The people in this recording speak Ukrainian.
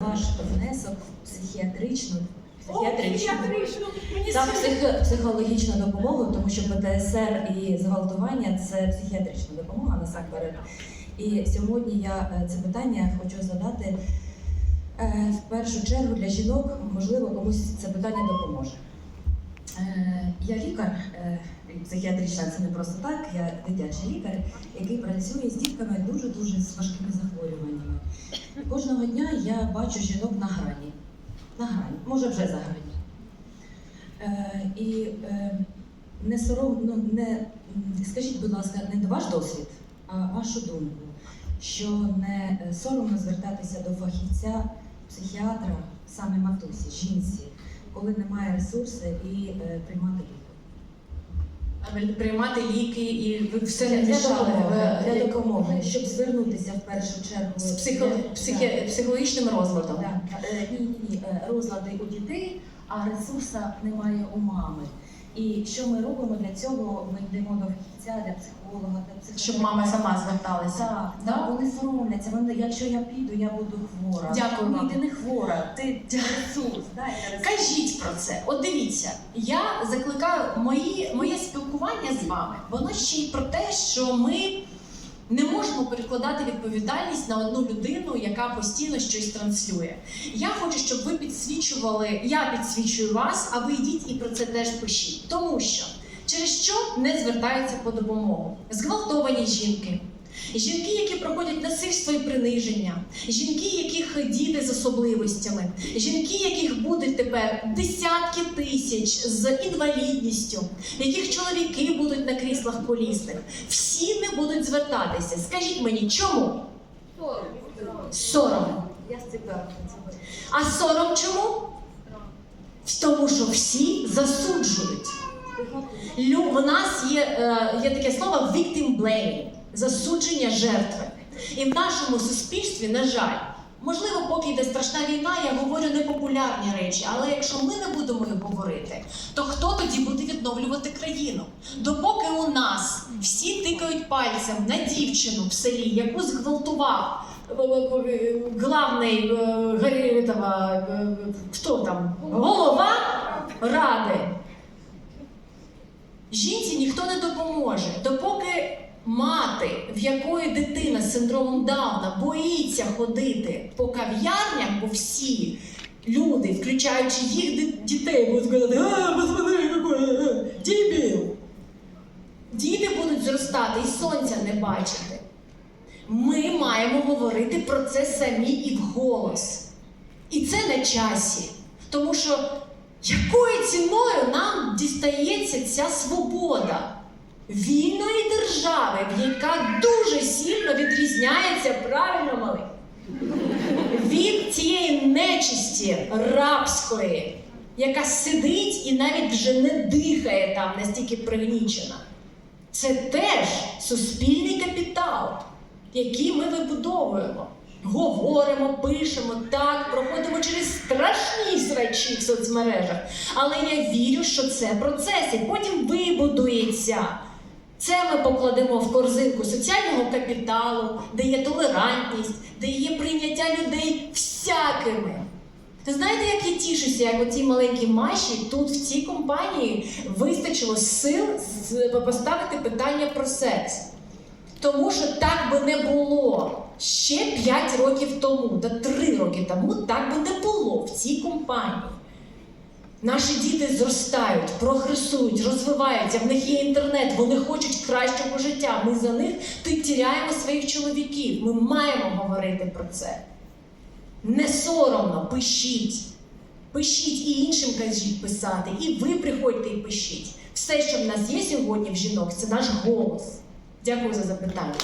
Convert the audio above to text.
ваш внесок в психіатричну психіатричну. Мені та псих, психологічну допомогу, тому що ПТСР і зґвалтування це психіатрична допомога насамперед. І сьогодні я е, це питання хочу задати е, в першу чергу для жінок, можливо, комусь це питання допоможе. Е, Я лікар, психіатрична це не просто так, я дитячий лікар, який працює з дітками дуже-дуже з важкими захворюваннями. Кожного дня я бачу жінок на грані. На грані, може вже за грані. Е, і е, не сором, ну, не, скажіть, будь ласка, не ваш досвід, а вашу думку, що не е, соромно звертатися до фахівця, психіатра, саме матусі, жінці, коли немає ресурсу і е, приймати ліки. Приймати ліки і ви все не Для мішали. допомоги, для допомоги, щоб звернутися в першу чергу З психо... психі... психологічним розладом. Да. Е, Ні, ні, ні. Е, Розлади у дітей, а ресурсу немає у мами. І що ми робимо для цього? Ми йдемо до фахівця, для психолога, для психолога. Щоб мама сама зверталася. Так, Да? так, вони соромляться. Вони, якщо я піду, я буду хвора. Дякую вам. ти не хвора, ти. Ресурс. Кажіть про це. От дивіться, я закликаю мої, моє спілкування з вами. Воно ще й про те, що ми не можемо перекладати відповідальність на одну людину, яка постійно щось транслює. Я хочу, щоб ви підсвічували, я підсвічую вас, а ви йдіть і про це теж пишіть. Тому що через що не звертаються по допомогу? Зґвалтовані жінки. Жінки, які проходять насильство і приниження, жінки, яких діти з особливостями, жінки, яких будуть тепер десятки тисяч з інвалідністю, яких чоловіки будуть на кріслах колісних, всі не будуть звертатися. Скажіть мені, чому? Сором. А сором чому? Тому що всі засуджують. Лю, в нас є, е, є таке слово victim blaming – засудження жертви. І в нашому суспільстві, на жаль, можливо, поки йде страшна війна, я говорю непопулярні речі, але якщо ми не будемо їх говорити, то хто тоді буде відновлювати країну? Допоки у нас всі тикають пальцем на дівчину в селі, яку зґвалтував е, е, главний е, этого, е, хто там? Голова ради. Жінці ніхто не допоможе, допоки мати, в якої дитина з синдромом Дауна боїться ходити по кав'ярнях, бо всі люди, включаючи їх дітей, будуть казати, а, посмотри, який е, дебіл. Діти будуть зростати і сонця не бачити. Ми маємо говорити про це самі і вголос. І це на часі. Тому що якою ціною нам дістається ця свобода вільної держави, яка дуже сильно відрізняється правильно мали, від цієї нечисті рабської, яка сидить і навіть вже не дихає там настільки пригнічена. Це теж суспільний капітал, який ми вибудовуємо. Говоримо, пишемо, так, проходимо через страшні срачі в соцмережах. Але я вірю, що це процес, і потім вибудується. Це ми покладемо в корзинку соціального капіталу, де є толерантність, де є прийняття людей всякими. Ви знаєте, як я тішуся, як оцій маленькій Маші тут в цій компанії вистачило сил поставити питання про секс. Тому що так би не було ще 5 років тому, та 3 роки тому так би не було в цій компанії. Наші діти зростають, прогресують, розвиваються, в них є інтернет, вони хочуть кращого життя. Ми за них тіряємо своїх чоловіків. Ми маємо говорити про це. Не соромно, пишіть. Пишіть і іншим кажіть писати, і ви приходьте і пишіть. Все, що в нас є сьогодні в жінок, це наш голос. Дякую за запитання.